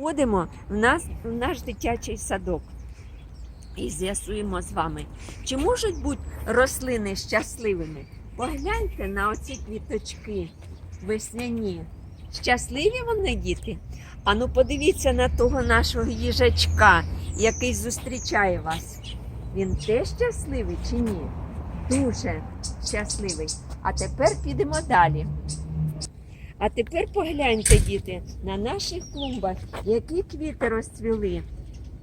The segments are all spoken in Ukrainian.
Ходимо в, нас, в наш дитячий садок і з'ясуємо з вами, чи можуть бути рослини щасливими. Погляньте на оці квіточки весняні. Щасливі вони діти? Ану, подивіться на того нашого їжачка, який зустрічає вас. Він теж щасливий чи ні? Дуже щасливий. А тепер підемо далі. А тепер погляньте, діти, на наших клумбах, які квіти розцвіли.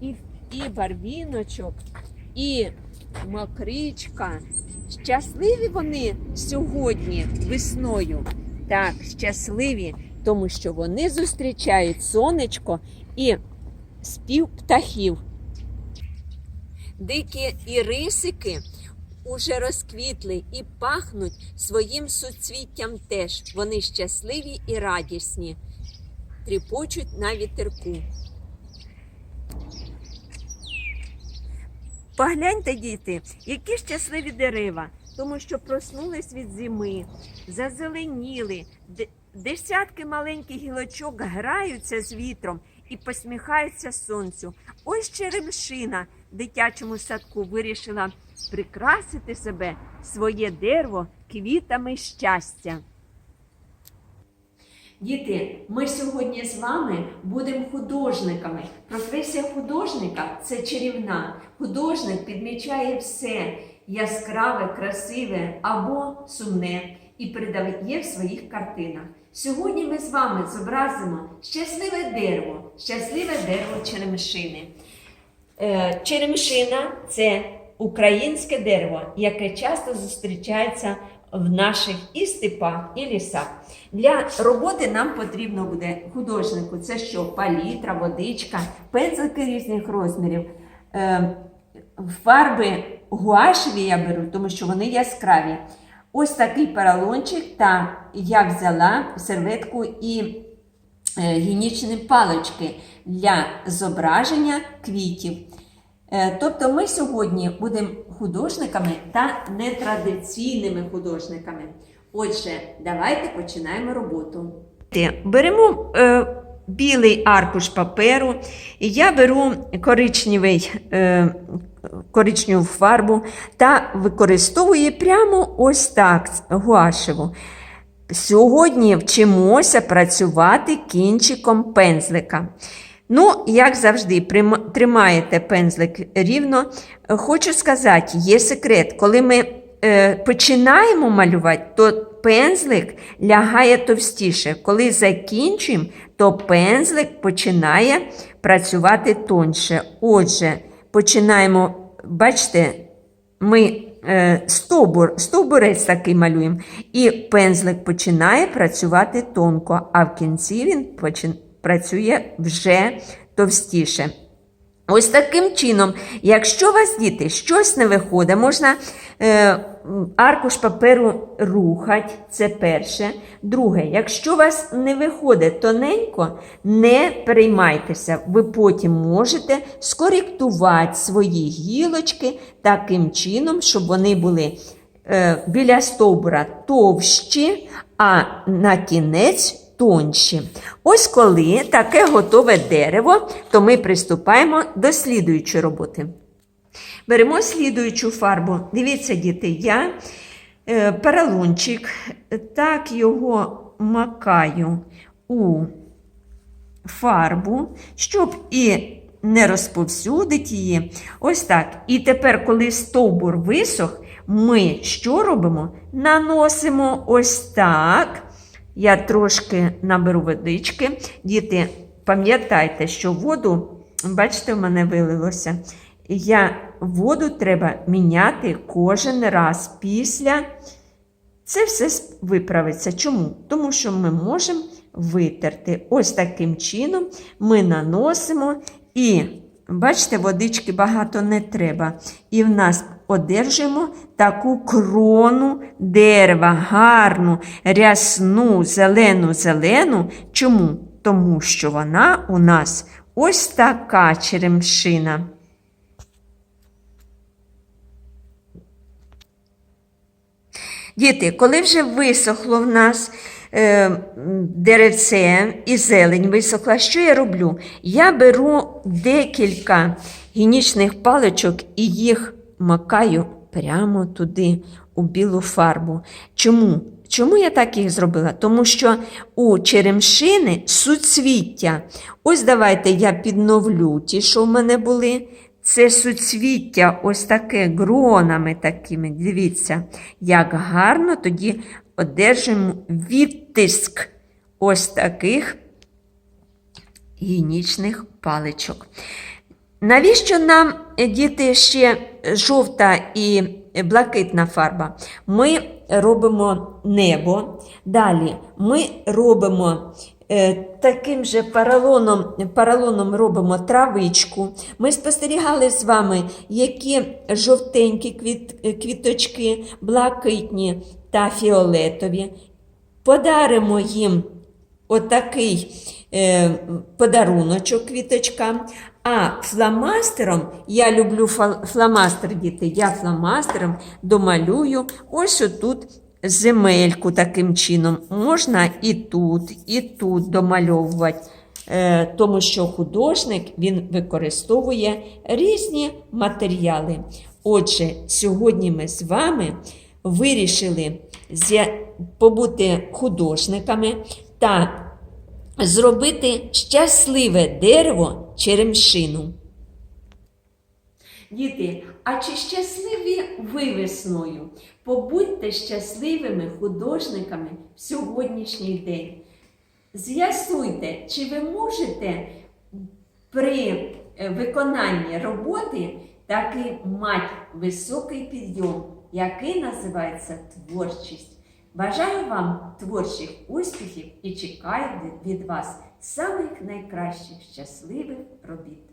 І, і барвіночок, і мокричка. Щасливі вони сьогодні весною. Так, щасливі, тому що вони зустрічають сонечко і спів птахів. Дикі ірисики уже розквітли і пахнуть своїм суцвіттям теж. Вони щасливі і радісні, тріпочуть на вітерку. Погляньте, діти, які щасливі дерева, тому що проснулись від зими, зазеленіли, десятки маленьких гілочок граються з вітром і посміхаються сонцю. Ось черемшина дитячому садку вирішила прикрасити себе своє дерево квітами щастя. Діти, ми сьогодні з вами будемо художниками. Професія художника це чарівна. Художник підмічає все яскраве, красиве або сумне і передає в своїх картинах. Сьогодні ми з вами зобразимо щасливе дерево, щасливе дерево черемшини. Е, Черемшина це українське дерево, яке часто зустрічається в наших і степах, і лісах. Для роботи нам потрібно буде художнику. Це що? Палітра, водичка, пензлики різних розмірів. Е, Фарби гуашеві я беру, тому що вони яскраві. Ось такий поролончик, та я взяла серветку і гінічні палички для зображення квітів. Е, Тобто ми сьогодні будемо художниками та нетрадиційними художниками. Отже, давайте починаємо роботу. Беремо е, білий аркуш паперу, я беру коричневий, е, коричневу фарбу та використовую прямо ось так гуашеву. Сьогодні вчимося працювати кінчиком пензлика. Ну, як завжди, тримаєте пензлик рівно. Хочу сказати, є секрет, коли ми е, починаємо малювати, то пензлик лягає товстіше. Коли закінчуємо, то пензлик починає працювати тоньше. Отже, починаємо, бачите, ми е, стовбур, стовбурець такий малюємо, і пензлик починає працювати тонко, а в кінці він почин, працює вже товстіше. Ось таким чином, якщо у вас діти щось не виходить, можна аркуш паперу рухати, це перше. Друге, якщо у вас не виходить тоненько, не переймайтеся, ви потім можете скоректувати свої гілочки таким чином, щоб вони були е, біля стовбура товщі, а на кінець тонші. Ось коли таке готове дерево, то ми приступаємо до слідуючої роботи. Беремо слідуючу фарбу. Дивіться, діти, я е, поролончик, так його макаю у фарбу, щоб і не розповсюдити її. Ось так. І тепер, коли стовбур висох, ми що робимо? Наносимо ось так. Я трошки наберу водички. Діти, пам'ятайте, що воду, бачите, в мене вилилося. Я воду треба міняти кожен раз після. Це все виправиться. Чому? Тому що ми можемо витерти. Ось таким чином ми наносимо і, бачите, водички багато не треба. І в нас одержимо таку крону дерева, гарну, рясну, зелену, зелену. Чому? Тому що вона у нас ось така черемшина. Діти, коли вже висохло в нас е, деревце і зелень висохла, що я роблю? Я беру декілька гінічних паличок і їх макаю прямо туди, у білу фарбу. Чому? Чому я так їх зробила? Тому що у черемшини суцвіття. Ось давайте я підновлю ті, що в мене були. Це суцвіття, ось таке гронами такими. Дивіться, як гарно тоді одержимо відтиск ось таких гінічних паличок. Навіщо нам, е, діти, ще жовта і блакитна фарба? Ми робимо небо. Далі ми робимо таким же паралоном, паралоном робимо травичку. Ми спостерігали з вами, які жовтенькі квіт, е, квіточки, блакитні та фіолетові. Подаримо їм отакий е, подаруночок квіточкам. А фломастером, я люблю фломастер, діти, я фломастером домалюю ось отут земельку таким чином. Можна і тут, і тут домальовувати. Е, тому що художник він використовує різні матеріали. Отже, сьогодні ми з вами вирішили побути художниками та зробити щасливе дерево черемшину. Діти, а чи щасливі ви весною? Побудьте щасливими художниками в сьогоднішній день. З'ясуйте, чи ви можете при е, виконанні роботи таки мати високий підйом, який називається творчість. Бажаю вам творчих успіхів і чекаю від вас самих найкращих щасливих робіт.